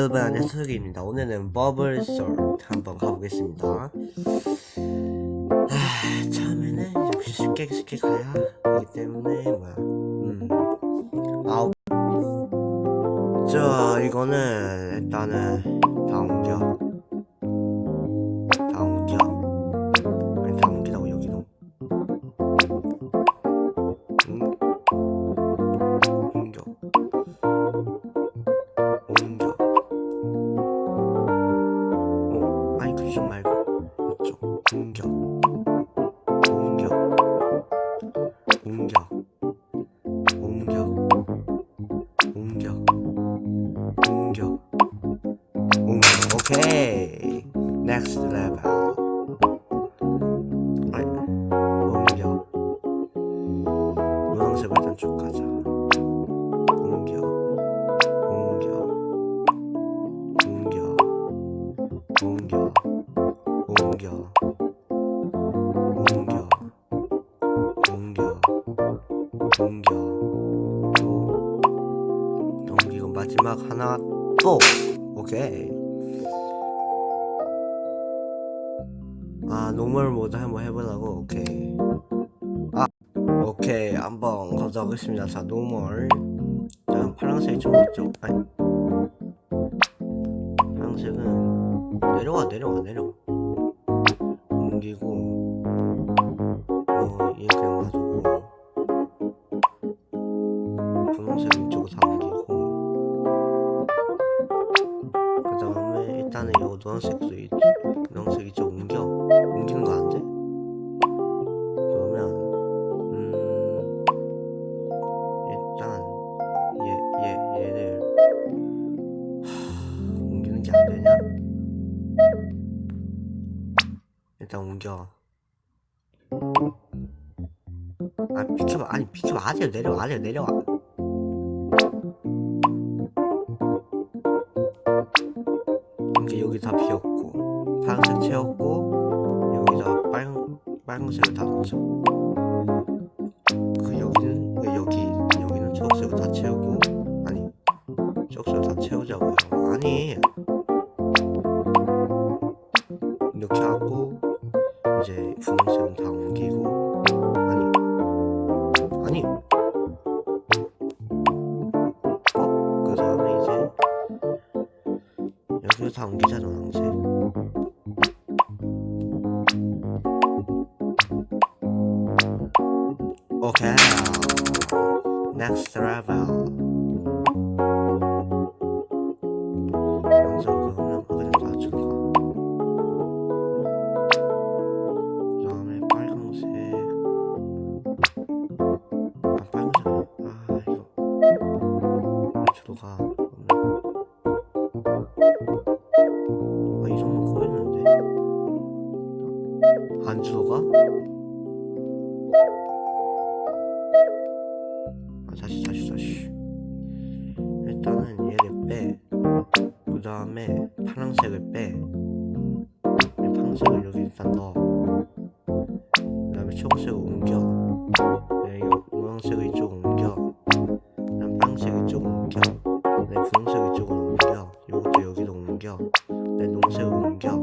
네 여러분 안녕하세요. 소개입니다. 오늘은 버블 솔트 한번 가보겠습니다. 아, 처음에는 역시 쉽게 쉽게 가야 하기 때문에 뭐야. 음. 아우 자 이거는 일단은 다 옮겨 오케이 next level. 아니 옮겨 노란색으로 일단 쭉 가자. 옮겨 옮겨 옮겨 옮겨 옮겨 옮겨 옮겨 또 옮기고 마지막 하나 또. 오케이 아 노멀 모드 한번 해보려고. 오케이. 아 오케이. 한번 가도록 하겠습니다. 자 노멀 자 파란색 좀 이쪽 아니. 파란색은 내려와 내려와 내려와. 옮기고. 어얘 그냥 놔두고. 분홍색 이쪽으로 다 옮기고. 그 다음에 일단은 이 노란색도 이쪽 노란색 이쪽 옮겨 옮기는 거 안 돼? 그러면 음 일단 얘 얘 얘를 하, 옮기는 게 안 되냐? 일단 옮겨. 아 비켜봐 아니 비켜봐 아래로 내려와 아래로 내려와. 이제 여기 다 비었고 파란색 채웠고 빨간 거 제일 다 넣죠. 오케이. Next level 여기서 그러면 그냥 다 줄까 그 다음에 빨강색. 아 빨간색. 아 이거. 이쪽으로 가. 아이 정도 꼬였는데. 안쪽으로 가? 다음에 파란색을 빼. 이 파란색을 여기 일단 넣어. 그 다음에 초록색을 옮겨. 네, 이거 노란색을 이쪽 옮겨. 그다음 빨간색 이쪽 옮겨. 네, 분홍색 이쪽으로 옮겨. 이것도 여기로 옮겨. 네, 녹색을 옮겨.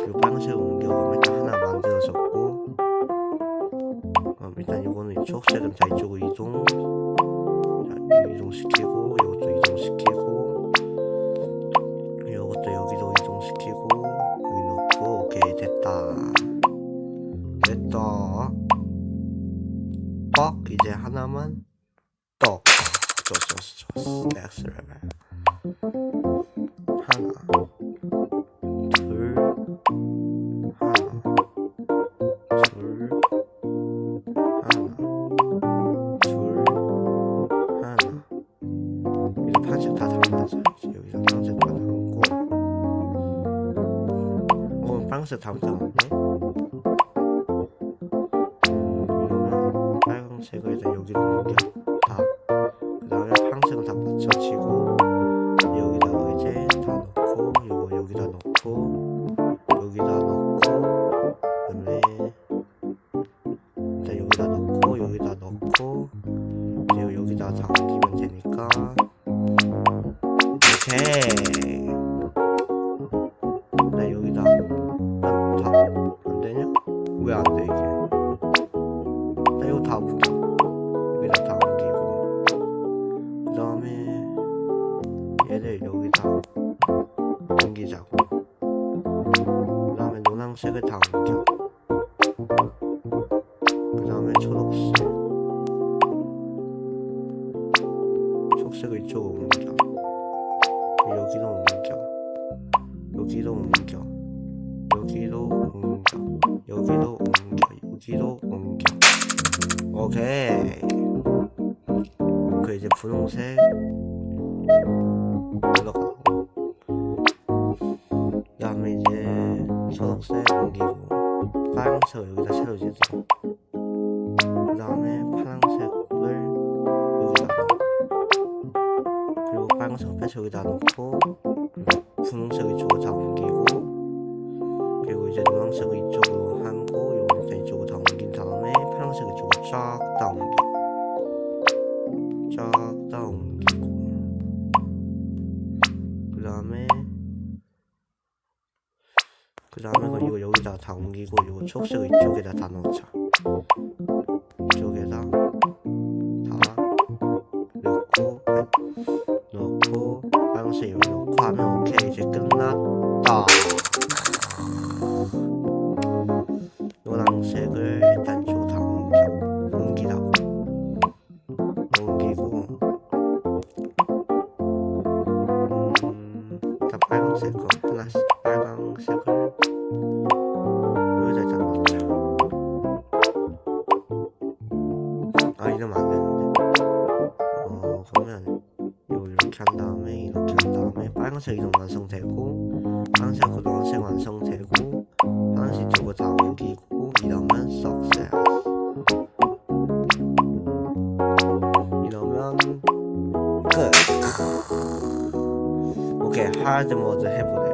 그리고 빨간색을 옮겨. 그럼 일단 하나 만들어졌고. 그럼 일단 이거는 초록색은 다 이쪽으로 이동. 자, 이동시키고 이것도 이동시키고 레벨 하나? 둘 하나 둘 하나 둘 하나. 이거 파란색 다 담아자 이제 여기서 파란색 다 담고. 어 파란색 다 담았네 초록색을 이쪽으로 옮겨 여기로 옮겨 여기로 옮겨 여기로 옮겨 여기로 옮겨 여기로 옮겨 오케이. 그 이제 분홍색 들어가고 그 다음에 이제 초록색 옮기고. 빨간색을 여기다 넣 그리고 빼서 여기다 넣고 분홍색 이쪽으로 다 옮기고 그리고 이제 노란색을 이쪽으로 하고 요거 일단 이쪽으로 다 옮긴 다음에 파란색 이쪽으로 쫙 다 옮겨 쫙다 옮기고. 그 다음에 그 다음에 그 이거 여기다 다 옮기고 이거 초록색 이쪽에다 다 넣자 다음에 이렇게 한 다음에 빨간색 이름 완성되고 파란색 노란색 완성되고 파란색 쪽으로 다 옮기고 이러면 success. 이러면 끝 오케이 하드 모드 해보래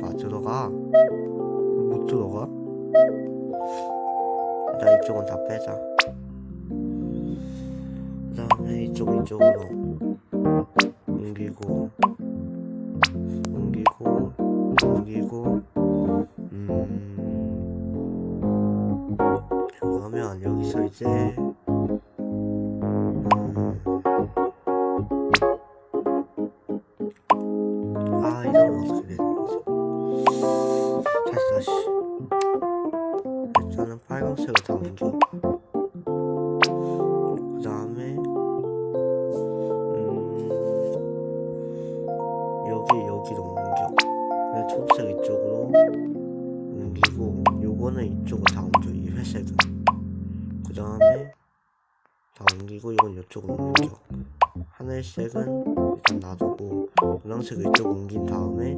들어가 들어가. 못 들어가? 일단 이쪽은 다 빼자. 그 다음에 이쪽 이쪽으로 옮기고 옮기고 옮기고 음. 그러면 여기서 이제 하늘색은 일단 놔두고 노란색을 이쪽으로 옮긴 다음에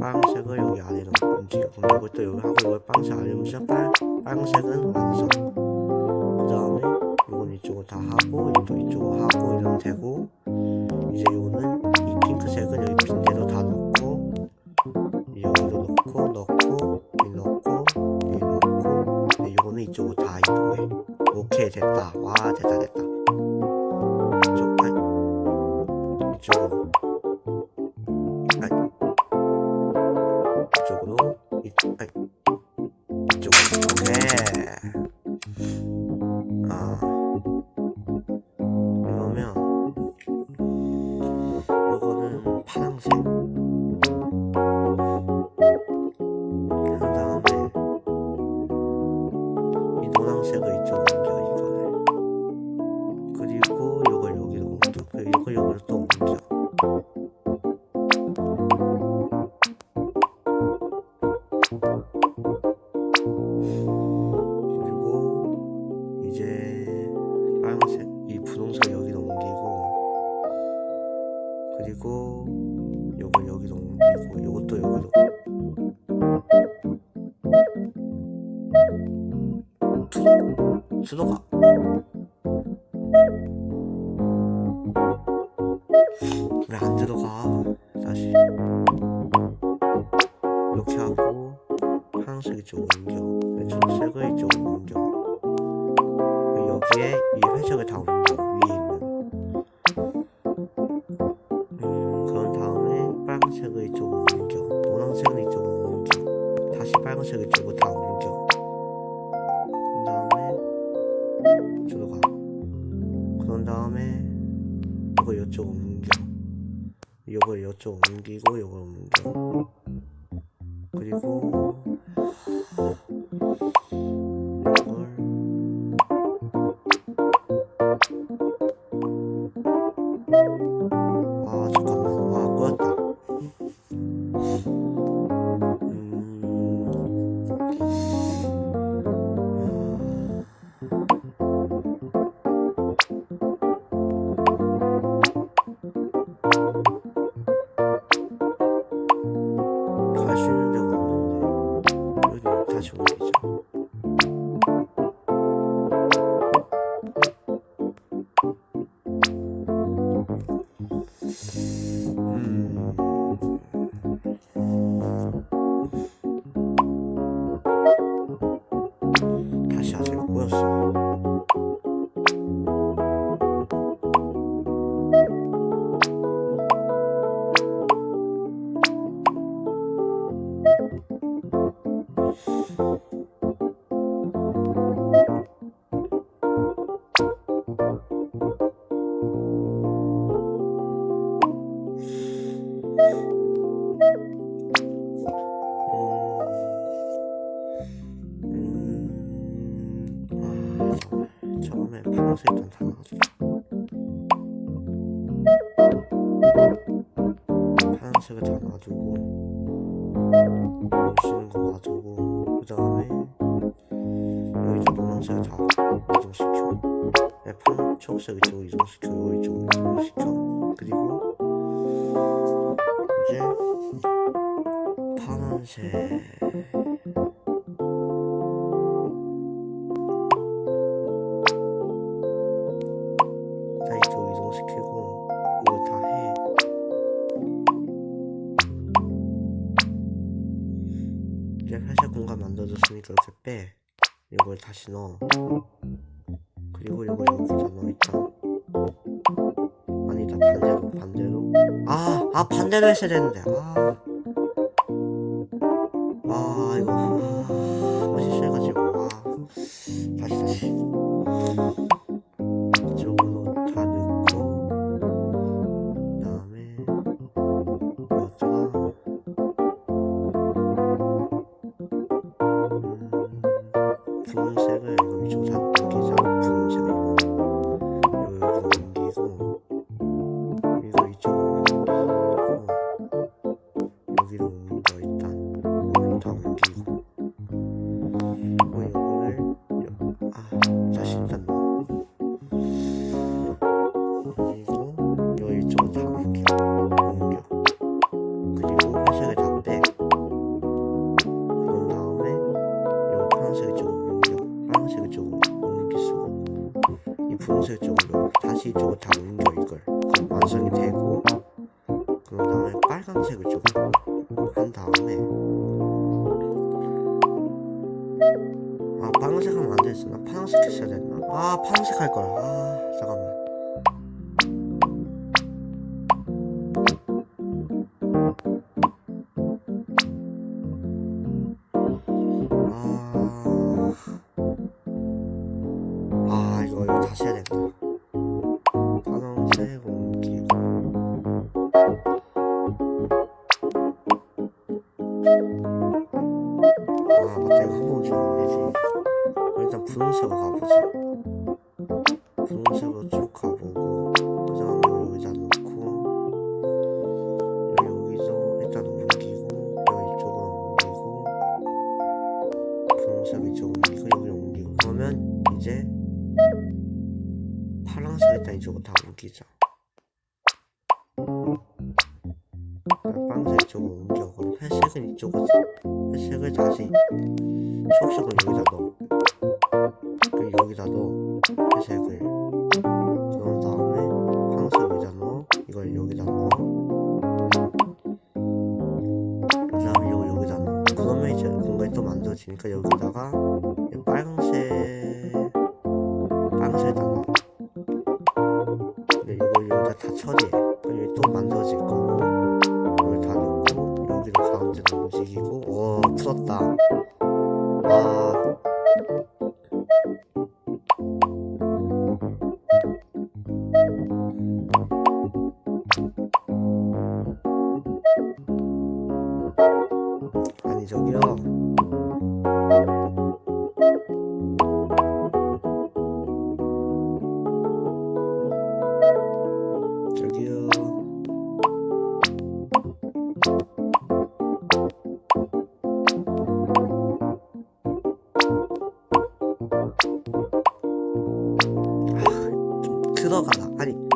빨간색을 여기 아래로 움직여 이걸 또 여기 하고 이걸 빨간색 아래로 움직여 빨, 빨간색은 완성. 그 다음에 이건 이쪽으로 다 하고 이것도 이쪽으로 하고 이러면 되고 이제 이거는 이 핑크색은 여기 빈대로 다 넣고 여기도 넣고 넣고 여기 넣고 여기 넣고. 네, 이거는 이쪽으로 다 이동해. 오케이 됐다. 와 됐다 됐다 이 그리고 여기에 하고 싶죠. 그리고 이제 파란색 자 이쪽 이동시키고 이거 다 해. 이제 회색 공간 만들어줬으니까 이렇게 빼. 이걸 다시 넣어. 반대로? 반대로? 아아 반대로 했어야 되는데. 아. 파란색을 조금 한 다음에 아 파란색 하면 안 되겠어. 나 파란색 했어야 됐나? 아 파란색 할걸 아 잠깐만. 아 맞다 이거 한번 주면 되지 일단 분홍색으로 가보자 분홍색으로 쭉 가. 색을 다시 초록색을 여기다 넣어 그리고 여기다 넣어 회색을 그런 다음에 황색 여기다 넣어 이걸 여기다 넣어 그 다음에 이거 여기다 넣어 그러면 이제 공간이 또 만들어지니까 여기다가 Uh... 좀 들어가라 아니 좀